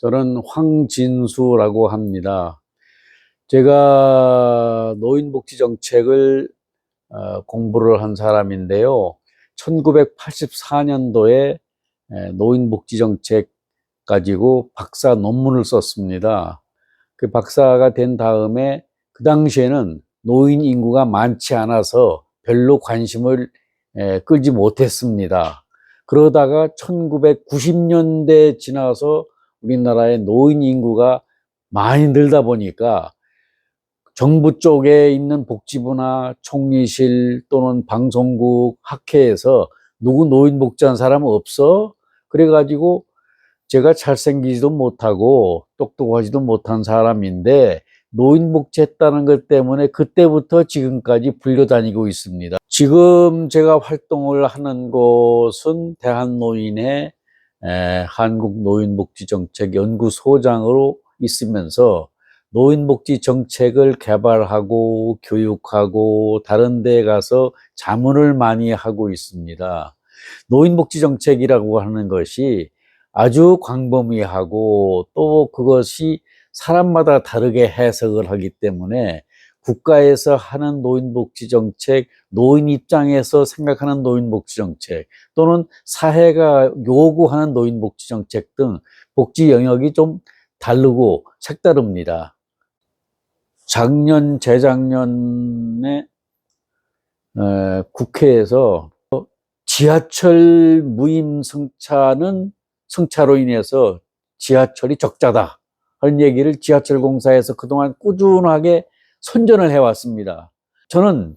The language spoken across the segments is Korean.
저는 황진수라고 합니다. 제가 노인복지 정책을 어, 공부를 한 사람인데요. 1984년도에 노인복지 정책 가지고 박사 논문을 썼습니다. 그 박사가 된 다음에 그 당시에는 노인 인구가 많지 않아서 별로 관심을 에, 끌지 못했습니다. 그러다가 1990년대 지나서 우리나라의 노인 인구가 많이 늘다 보니까 정부 쪽에 있는 복지부나 총리실 또는 방송국 학회에서 누구 노인 복지한 사람 없어? 그래가지고 제가 잘생기지도 못하고 똑똑하지도 못한 사람인데 노인 복지했다는 것 때문에 그때부터 지금까지 불려 다니고 있습니다. 지금 제가 활동을 하는 곳은 대한노인의 에, 한국노인복지정책연구소장으로 있으면서 노인복지 정책을 개발하고 교육하고 다른 데 가서 자문을 많이 하고 있습니다. 노인복지 정책이라고 하는 것이 아주 광범위하고 또 그것이 사람마다 다르게 해석을 하기 때문에 국가에서 하는 노인복지 정책, 노인 입장에서 생각하는 노인복지 정책 또는 사회가 요구하는 노인복지 정책 등 복지 영역이 좀 다르고 색다릅니다. 작년, 재작년에 에, 국회에서 지하철 무임 승차는 승차로 인해서 지하철이 적자다 하는 얘기를 지하철 공사에서 그동안 꾸준하게 선전을 해왔습니다. 저는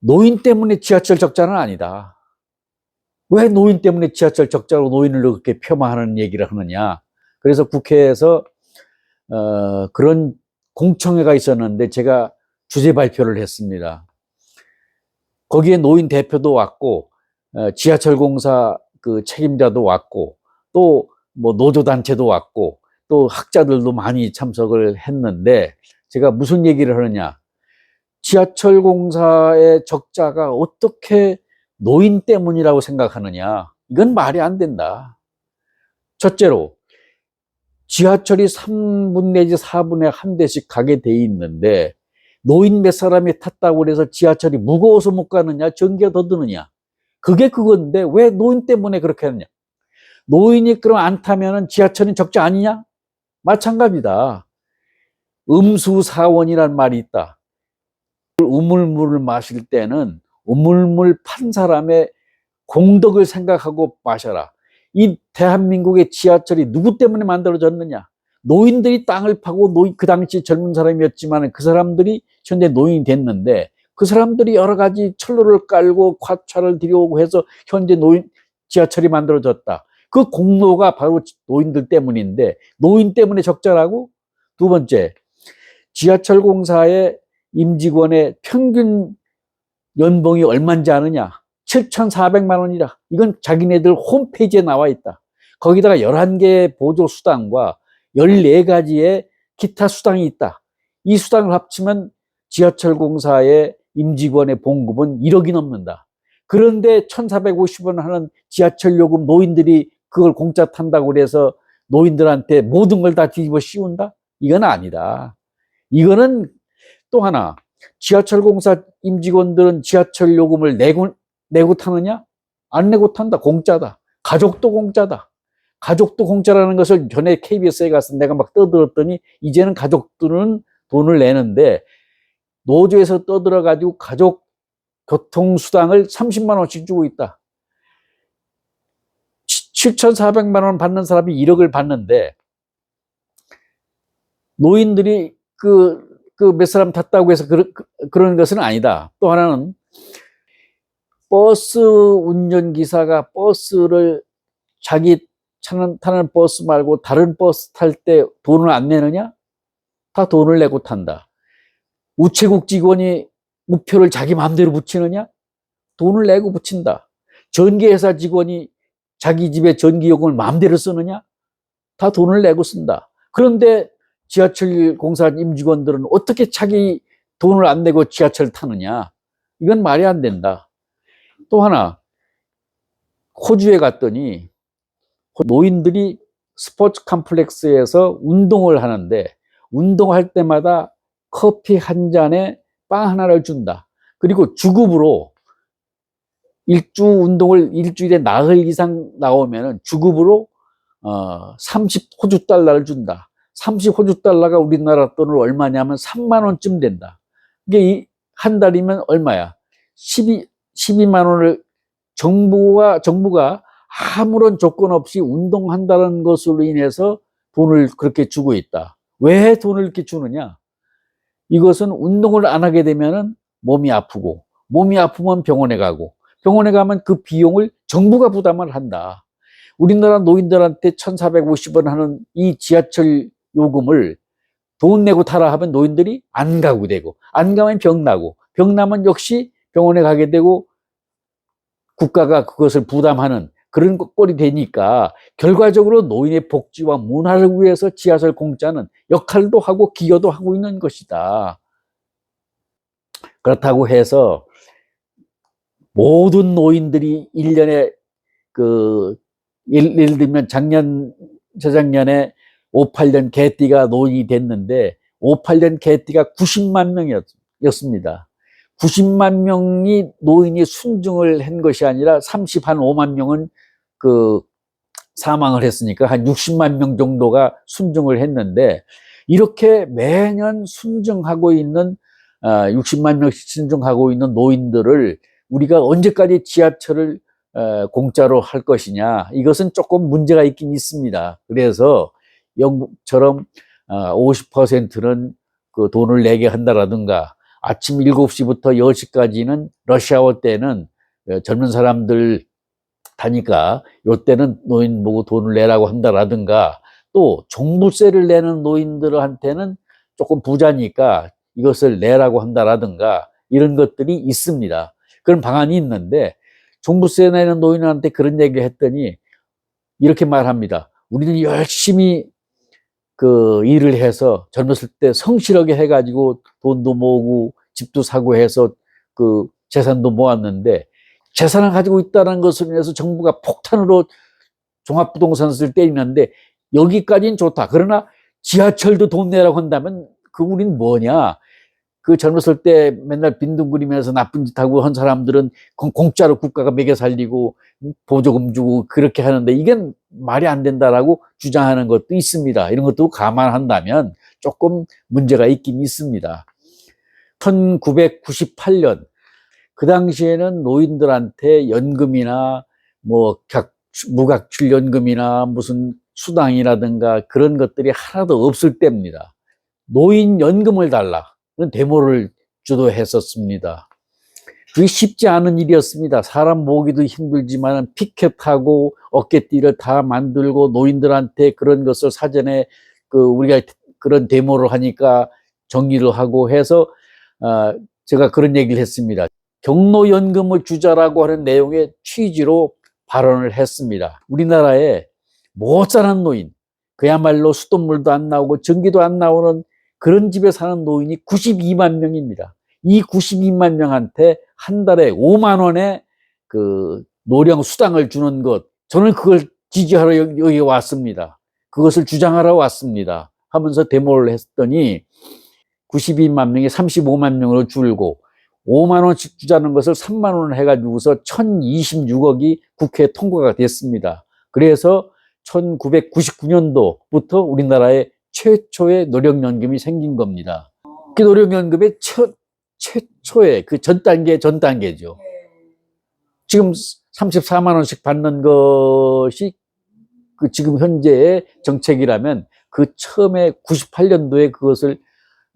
노인 때문에 지하철 적자는 아니다. 왜 노인 때문에 지하철 적자로 노인을 그렇게 폄하하는 얘기를 하느냐. 그래서 국회에서 어, 그런 공청회가 있었는데 제가 주제 발표를 했습니다. 거기에 노인 대표도 왔고 어, 지하철 공사 그 책임자도 왔고 또 뭐 노조 단체도 왔고 또 학자들도 많이 참석을 했는데 제가 무슨 얘기를 하느냐. 지하철 공사의 적자가 어떻게 노인 때문이라고 생각하느냐. 이건 말이 안 된다. 첫째로 지하철이 3분 내지 4분에 한 대씩 가게 돼 있는데 노인 몇 사람이 탔다고 해서 지하철이 무거워서 못 가느냐 전기가 더 드느냐. 그게 그건데 왜 노인 때문에 그렇게 하느냐. 노인이 그럼 안 타면은 지하철이 적자 아니냐? 마찬가지다 음수사원이란 말이 있다 우물물을 마실 때는 우물물 판 사람의 공덕을 생각하고 마셔라 이 대한민국의 지하철이 누구 때문에 만들어졌느냐? 노인들이 땅을 파고 노인 그 당시 젊은 사람이었지만 그 사람들이 현재 노인이 됐는데 그 사람들이 여러 가지 철로를 깔고 과차를 들여오고 해서 현재 노인 지하철이 만들어졌다. 그 공로가 바로 노인들 때문인데 노인 때문에 적자라고 두 번째 지하철 공사의 임직원의 평균 연봉이 얼마인지 아느냐? 7,400만 원이다. 이건 자기네들 홈페이지에 나와 있다. 거기다가 11개의 보조 수당과 14가지의 기타 수당이 있다. 이 수당을 합치면 지하철 공사의 임직원의 봉급은 1억이 넘는다. 그런데 1,450원 하는 지하철 요금 노인들이 그걸 공짜 탄다고 그래서 노인들한테 모든 걸 다 뒤집어 씌운다? 이건 아니다. 이거는 또 하나 지하철 공사 임직원들은 지하철 요금을 내고 내고 타느냐? 안 내고 탄다. 공짜다. 가족도 공짜다. 가족도 공짜라는 것을 전에 KBS에 가서 내가 막 떠들었더니 이제는 가족들은 돈을 내는데 노조에서 떠들어 가지고 가족 교통수당을 30만 원씩 주고 있다. 7,400만 원 받는 사람이 1억을 받는데 노인들이 그 그 몇 사람 탔다고 해서 그, 그런 것은 아니다. 또 하나는 버스 운전기사가 버스를 자기 타는, 타는 버스 말고 다른 버스 탈 때 돈을 안 내느냐? 다 돈을 내고 탄다. 우체국 직원이 우표를 자기 마음대로 붙이느냐? 돈을 내고 붙인다. 전기회사 직원이 자기 집에 전기요금을 마음대로 쓰느냐? 다 돈을 내고 쓴다. 그런데 지하철 공사 임직원들은 어떻게 자기 돈을 안 내고 지하철 타느냐? 이건 말이 안 된다. 또 하나, 호주에 갔더니 노인들이 스포츠 컴플렉스에서 운동을 하는데 운동할 때마다 커피 한 잔에 빵 하나를 준다. 그리고 주급으로 일주 운동을 일주일에 나흘 이상 나오면은 주급으로 어, 30 호주 달러를 준다. 30 호주 달러가 우리나라 돈으로 얼마냐면 3만 원쯤 된다. 이게 이, 한 달이면 얼마야? 12, 12만 원을 정부가, 정부가 아무런 조건 없이 운동한다는 것으로 인해서 돈을 그렇게 주고 있다. 왜 돈을 이렇게 주느냐? 이것은 운동을 안 하게 되면은 몸이 아프고, 몸이 아프면 병원에 가고, 병원에 가면 그 비용을 정부가 부담을 한다. 우리나라 노인들한테 1,450원 하는 이 지하철 요금을 돈 내고 타라 하면 노인들이 안 가고 되고, 안 가면 병 나고, 병 나면 역시 병원에 가게 되고, 국가가 그것을 부담하는 그런 꼴이 되니까 결과적으로 노인의 복지와 문화를 위해서 지하철 공짜는 역할도 하고 기여도 하고 있는 것이다. 그렇다고 해서 모든 노인들이 1년에 그 예를, 들면 작년 저작년에 58년 개띠가 노인이 됐는데 58년 개띠가 90만 명이었습니다. 90만 명이 노인이 순증을 한 것이 아니라 30, 한 5만 명은 그 사망을 했으니까 한 60만 명 정도가 순증을 했는데 이렇게 매년 순증하고 있는 아, 60만 명씩 순증하고 있는 노인들을 우리가 언제까지 지하철을 어, 공짜로 할 것이냐 이것은 조금 문제가 있긴 있습니다. 그래서 영국처럼 50%는 그 돈을 내게 한다라든가 아침 7시부터 10시까지는 러시아워 때는 어, 젊은 사람들 타니까 요때는 노인 보고 돈을 내라고 한다라든가 또 종부세를 내는 노인들한테는 조금 부자니까 이것을 내라고 한다라든가 이런 것들이 있습니다. 그런 방안이 있는데 종부세 내는 노인한테 그런 얘기를 했더니 이렇게 말합니다. 우리는 열심히 그 일을 해서 젊었을 때 성실하게 해가지고 돈도 모으고 집도 사고 해서 그 재산도 모았는데 재산을 가지고 있다는 것을 인해서 정부가 폭탄으로 종합부동산세를 때리는데 여기까지는 좋다. 그러나 지하철도 돈 내라고 한다면 그 우린 뭐냐? 그 젊었을 때 맨날 빈둥거리면서 나쁜 짓 하고 한 사람들은 공짜로 국가가 먹여 살리고 보조금 주고 그렇게 하는데 이게 말이 안 된다라고 주장하는 것도 있습니다. 이런 것도 감안한다면 조금 문제가 있긴 있습니다. 1998년 그 당시에는 노인들한테 연금이나 뭐 무각출 연금이나 무슨 수당이라든가 그런 것들이 하나도 없을 때입니다. 노인 연금을 달라. 그런 데모를 주도했었습니다. 그게 쉽지 않은 일이었습니다. 사람 모으기도 힘들지만 피켓하고 어깨띠를 다 만들고 노인들한테 그런 것을 사전에 그 우리가 그런 데모를 하니까 정리를 하고 해서 어 제가 그런 얘기를 했습니다. 경로연금을 주자라고 하는 내용의 취지로 발언을 했습니다. 우리나라에 못 사는 노인, 그야말로 수돗물도 안 나오고 전기도 안 나오는 그런 집에 사는 노인이 92만 명입니다. 이 92만 명한테 한 달에 5만 원의 그 노령 수당을 주는 것, 저는 그걸 지지하러 여기, 왔습니다. 그것을 주장하러 왔습니다. 하면서 데모를 했더니 92만 명이 35만 명으로 줄고 5만 원씩 주자는 것을 3만 원을 해가지고서 1026억이 국회에 통과가 됐습니다. 그래서 1999년도부터 우리나라에 최초의 노령연금이 생긴 겁니다. 그 노령연금의 첫, 최초의 그 전 단계, 전 단계죠. 지금 34만 원씩 받는 것이 그 지금 현재의 정책이라면 그 처음에 98년도에 그것을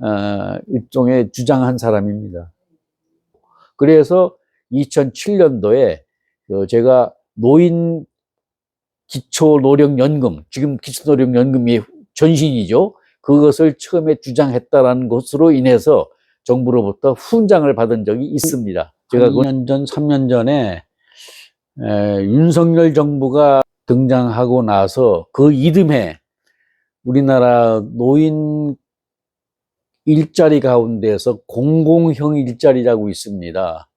어, 일종의 주장한 사람입니다. 그래서 2007년도에 그 제가 노인 기초노령연금, 지금 기초노령연금이 전신이죠. 그것을 처음에 주장했다라는 것으로 인해서 정부로부터 훈장을 받은 적이 있습니다. 제가 2년 전, 3년 전에 에, 윤석열 정부가 등장하고 나서 그 이듬해 우리나라 노인 일자리 가운데서 공공형 일자리라고 있습니다.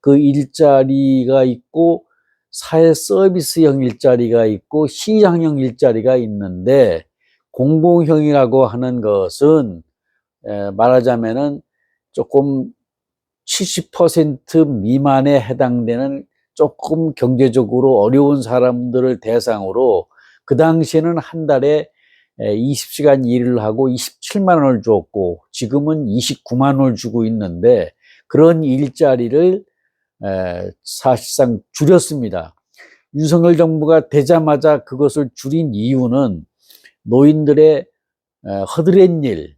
그 일자리가 있고 사회 서비스형 일자리가 있고 시장형 일자리가 있는데 공공형이라고 하는 것은 에, 말하자면은 조금 70% 미만에 해당되는 조금 경제적으로 어려운 사람들을 대상으로 그 당시에는 한 달에 20시간 일을 하고 27만 원을 줬고 지금은 29만 원을 주고 있는데 그런 일자리를 에, 사실상 줄였습니다. 윤석열 정부가 되자마자 그것을 줄인 이유는 노인들의 에, 허드렛 일,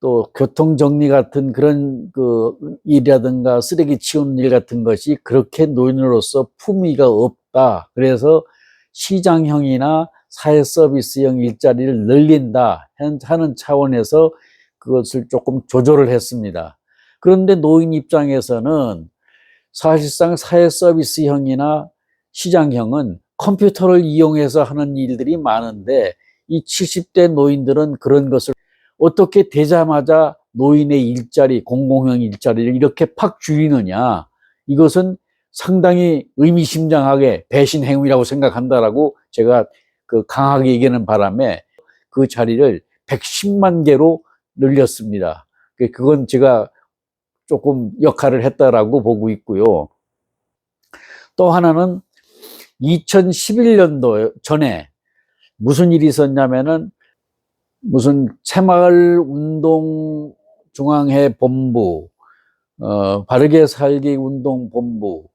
또 교통 정리 같은 그런 그 일이라든가 쓰레기 치우는 일 같은 것이 그렇게 노인으로서 품위가 없다. 그래서 시장형이나 사회 서비스형 일자리를 늘린다 하는 차원에서 그것을 조금 조절을 했습니다. 그런데 노인 입장에서는 사실상 사회 서비스형이나 시장형은 컴퓨터를 이용해서 하는 일들이 많은데 이 70대 노인들은 그런 것을 어떻게 되자마자 노인의 일자리, 공공형 일자리를 이렇게 팍 줄이느냐. 이것은 상당히 의미심장하게 배신 행위라고 생각한다라고 제가 그 강하게 얘기하는 바람에 그 자리를 110만 개로 늘렸습니다. 그- 그건 제가 조금 역할을 했다라고 보고 있고요. 또 하나는 2011년도 전에 무슨 일이 있었냐면은 무슨 새마을 운동 중앙회 본부, 어, 바르게 살기 운동 본부,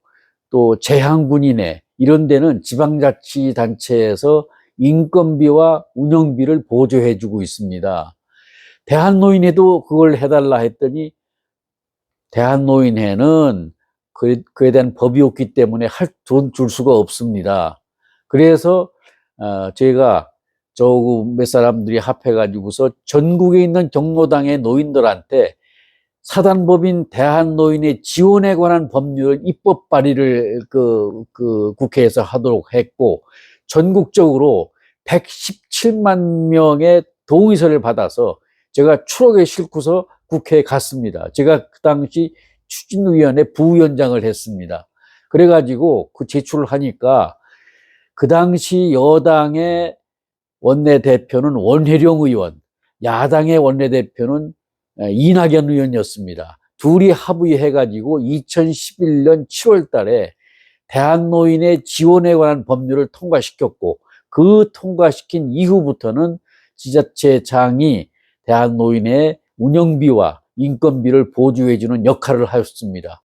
또 재향군인회 이런 데는 지방자치단체에서 인건비와 운영비를 보조해주고 있습니다. 대한노인회도 그걸 해달라 했더니 대한노인회는 그, 그에 대한 법이 없기 때문에 할 돈 줄 수가 없습니다. 그래서 어, 저희가 저몇 사람들이 합해가지고서 전국에 있는 경로당의 노인들한테 사단법인 대한노인의 지원에 관한 법률 입법 발의를 그, 그 국회에서 하도록 했고 전국적으로 117만 명의 동의서를 받아서 제가 추록에 싣고서 국회에 갔습니다. 제가 그 당시 추진위원회 부위원장을 했습니다. 그래가지고 그 제출을 하니까 그 당시 여당의 원내대표는 원혜룡 의원, 야당의 원내대표는 이낙연 의원이었습니다. 둘이 합의해가지고 2011년 7월 달에 대한노인의 지원에 관한 법률을 통과시켰고 그 통과시킨 이후부터는 지자체장이 대한노인의 운영비와 인건비를 보조해주는 역할을 하였습니다.